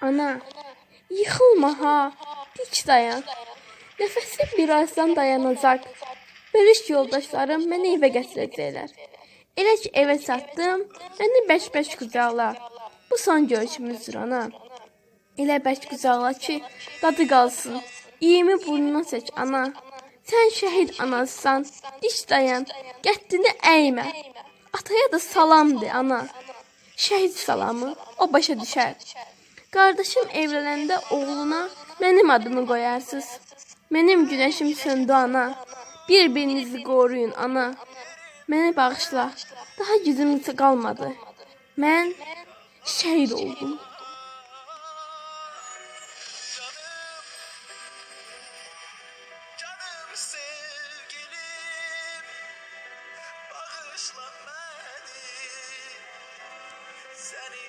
Ana, yıkılma ha. Dik dayan. Nefesim birazdan dayanacak. Bölüş yoldaşlarım beni eve getirecekler. Elə ki eve çatdım, beni beş-beş qucaqla. Bu son görüşümüzdür ana. Elə beş qucaqla ki, dadı qalsın. İyimi burnuna çək ana. Sən şəhid anasan, dik dayan, qəddini əymə. Ataya da salam de ana. Şəhid salamı o başa düşər. Kardeşim evlenende oğluna benim adımı koyarsız. Benim güneşim söndü ana. Birbirinizi koruyun ana. Beni bağışla. Daha yüzümüz kalmadı. Ben şehit oldum. Seni